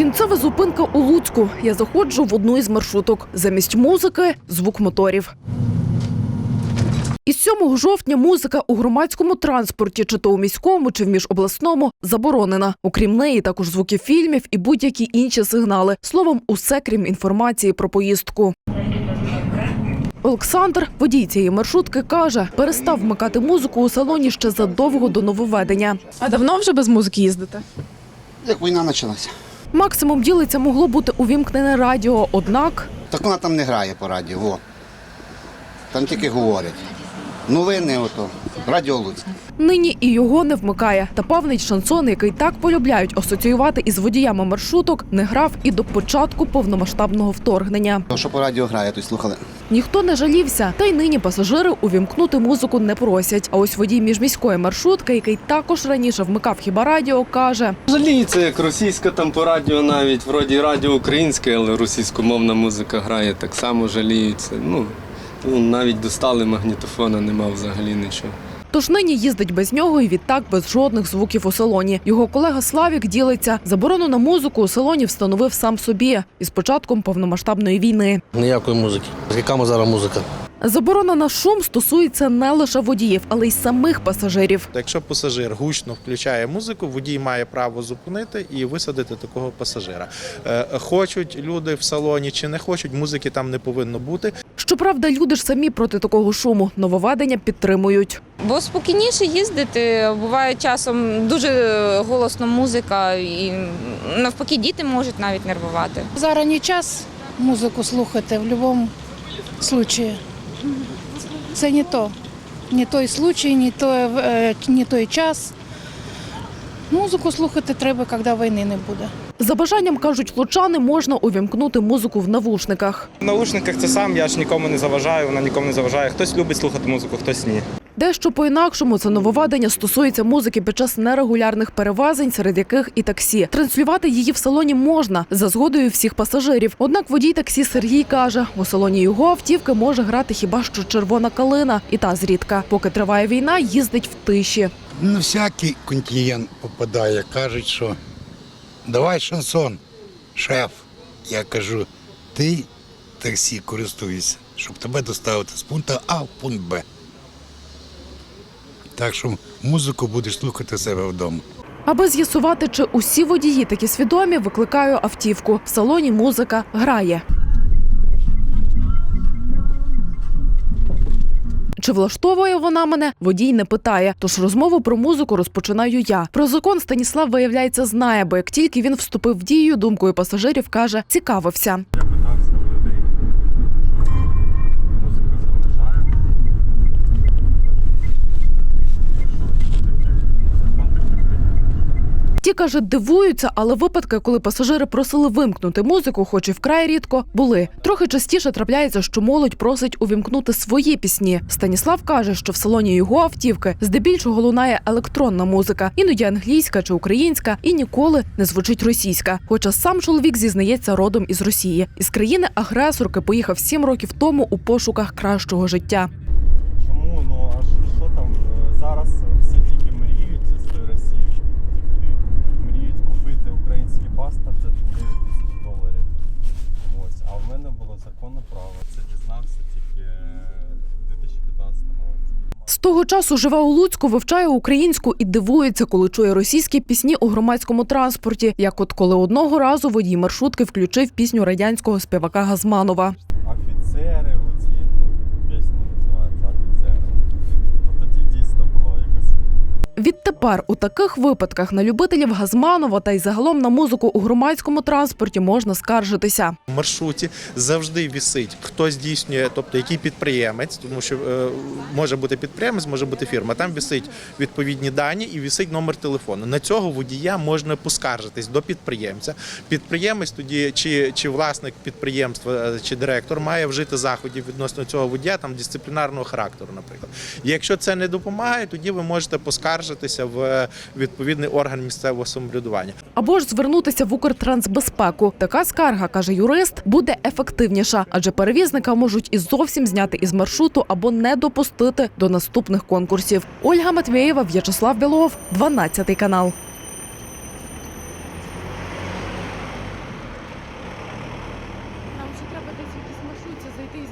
Кінцева зупинка у Луцьку. Я заходжу в одну із маршруток. Замість музики звук моторів. Із 7 жовтня музика у громадському транспорті, чи то у міському, чи в міжобласному, заборонена. Окрім неї, також звуки фільмів і будь-які інші сигнали. Словом, усе крім інформації про поїздку. Олександр, водій цієї маршрутки, каже, перестав вмикати музику у салоні ще задовго до нововведення. А давно вже без музики їздите? Як війна почалася. Максимум ділиться могло бути увімкнене радіо, однак Так вона там не грає по радіо. Во. Там тільки говорять. Новини ото. Радіо Луцьк. нині і його не вмикає. Та павнить шансон, який так полюбляють асоціювати із водіями маршруток, не грав і до початку повномасштабного вторгнення. То, що по радіо грає, то й слухали. Ніхто не жалівся, та й нині пасажири увімкнути музику не просять. А ось водій міжміської маршрутки, який також раніше вмикав хіба радіо, каже: Жаліється, як російська там по радіо навіть, вроді радіо українське, але російськомовна музика грає, так само жаліються. Ну, навіть достали магнітофона, нема взагалі нічого. Тож нині їздить без нього і відтак без жодних звуків у салоні. Його колега Славік ділиться. Заборону на музику у салоні встановив сам собі із початком повномасштабної війни. Ніякої музики. Яка зараз музика? Заборона на шум стосується не лише водіїв, але й самих пасажирів. Якщо пасажир гучно включає музику, водій має право зупинити і висадити такого пасажира. Е, Хочуть люди в салоні чи не хочуть, музики там не повинно бути. Щоправда, люди ж самі проти такого шуму нововведення підтримують. Бо спокійніше їздити, буває часом дуже голосно музика, і навпаки діти можуть навіть нервувати. Зараз не час музику слухати в будь-якому випадку. Це не то. Не той случай, не той, е, не той час. Музику слухати треба, коли війни не буде. За бажанням кажуть, лучани можна увімкнути музику в навушниках. В навушниках це сам, я ж нікому не заважаю, вона нікому не заважає. Хтось любить слухати музику, хтось ні. Дещо по-інакшому це нововведення стосується музики під час нерегулярних перевезень, серед яких і таксі. Транслювати її в салоні можна за згодою всіх пасажирів. Однак водій таксі Сергій каже, у салоні його автівки може грати хіба що червона калина, і та зрідка. Поки триває війна, їздить в тиші. На всякий контингент попадає. Кажуть, що давай шансон, шеф. Я кажу, ти таксі користуєшся, щоб тебе доставити з пункту А в пункт Б. Так що музику будеш слухати себе вдома. Аби з'ясувати, чи усі водії такі свідомі, викликаю автівку. В салоні музика грає. Чи влаштовує вона мене? Водій не питає. Тож розмову про музику розпочинаю я. Про закон Станіслав, виявляється, знає, бо як тільки він вступив в дію, думкою пасажирів каже, цікавився. Ті каже, дивуються, але випадки, коли пасажири просили вимкнути музику, хоч і вкрай рідко, були. Трохи частіше трапляється, що молодь просить увімкнути свої пісні. Станіслав каже, що в салоні його автівки здебільшого лунає електронна музика, іноді англійська чи українська, і ніколи не звучить російська. Хоча сам чоловік зізнається родом із Росії. Із країни агресорки поїхав сім років тому у пошуках кращого життя. Чому? Ну а що, що там? Е, Зараз всі тільки мріють з тої Росії, щоб втекти. Мріють купити український паспорт за 9 тисяч доларів. Ось. А в мене було право. Це дізнався тільки е, в 2015 році. З того часу живе у Луцьку, вивчає українську і дивується, коли чує російські пісні у громадському транспорті. Як от коли одного разу водій маршрутки включив пісню радянського співака Газманова. Офіцери, оці ну, пісні називаються офіцери. То тоді дійсно було якось. Відтепер у таких випадках на любителів Газманова та й загалом на музику у громадському транспорті можна скаржитися. В маршруті завжди вісить, хто здійснює, тобто який підприємець, тому що е, може бути підприємець, може бути фірма. Там вісить відповідні дані і вісить номер телефону. На цього водія можна поскаржитись до підприємця. Підприємець тоді чи, чи власник підприємства, е, чи директор має вжити заходів відносно цього водія, там дисциплінарного характеру, наприклад. Якщо це не допомагає, тоді ви можете поскаржитися в е, відповідний орган місцевого самоврядування. Або ж звернутися в Укртрансбезпеку. Така скарга, каже юрист, буде ефективніша, адже перевізника можуть і зовсім зняти із маршруту або не допустити до наступних конкурсів. Ольга Матвєєва, В'ячеслав Білов, 12 канал.